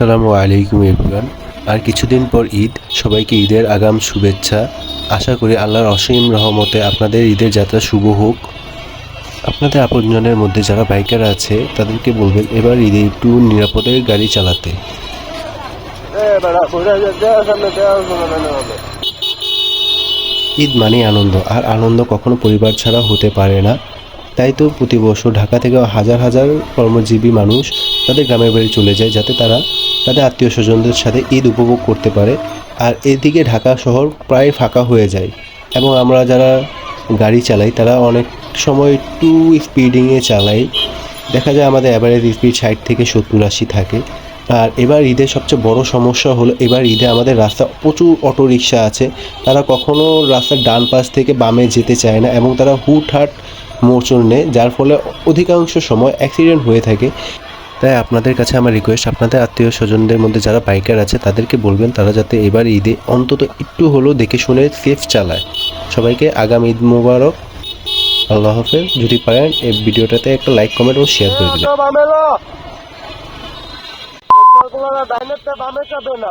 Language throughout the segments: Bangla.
আসসালামু আলাইকুম এভরিওয়ান। আর কিছুদিন পর ঈদ, সবাইকে ঈদের আগাম শুভেচ্ছা। আশা করি আল্লাহর অসীম রহমতে আপনাদের ঈদের যাত্রা শুভ হোক। আপনাদের আপনজনের মধ্যে যারা বাইকার আছে, তাদেরকে বলবেন এবার ঈদে একটু নিরাপদে গাড়ি চালাতে। ঈদ মানে আনন্দ, আর আনন্দ কখনো পরিবার ছাড়া হতে পারে না। তাই তো প্রতি বছর ঢাকা থেকে হাজার হাজার কর্মজীবী মানুষ তাদের গ্রামের বাড়ি চলে যায় যাতে তারা তাদের আত্মীয় স্বজনদের সাথে ঈদ উপভোগ করতে পারে। আর এদিকে ঢাকা শহর প্রায় ফাঁকা হয়ে যায় এবং আমরা যারা গাড়ি চালাই তারা অনেক সময় একটু স্পিডিংয়ে চালাই। দেখা যায় আমাদের অ্যাভারেজ স্পিড ষাট থেকে সত্তর আশি থাকে। আর এবার ঈদের সবচেয়ে বড় সমস্যা হলো এবার ঈদে আমাদের রাস্তা প্রচুর অটো রিক্সা আছে। তারা কখনো রাস্তার ডান পাশ থেকে বামে যেতে চায় না এবং তারা হুটহাট মোচড় নেয়, যার ফলে অধিকাংশ সময় অ্যাক্সিডেন্ট হয়ে থাকে। তাই আপনাদের কাছে আমার রিকোয়েস্ট আপনাদের আত্মীয় স্বজনদের মধ্যে যারা বাইকার আছে, তাদেরকে বলবেন, তারা যাতে এবার ঈদে অন্তত একটু হলেও দেখে শুনে সেফ চালায়। সবাইকে আগামী ঈদ মুবারক। আল্লাহ হাফেজ। যদি পারেন, এই ভিডিওটাতে একটা লাইক কমেন্ট ও শেয়ার করে দেবেন। বামে যাবে না।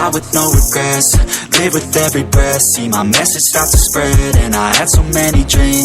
die with no regrets. Live with every breath, see my message start to spread. And I had so many dreams.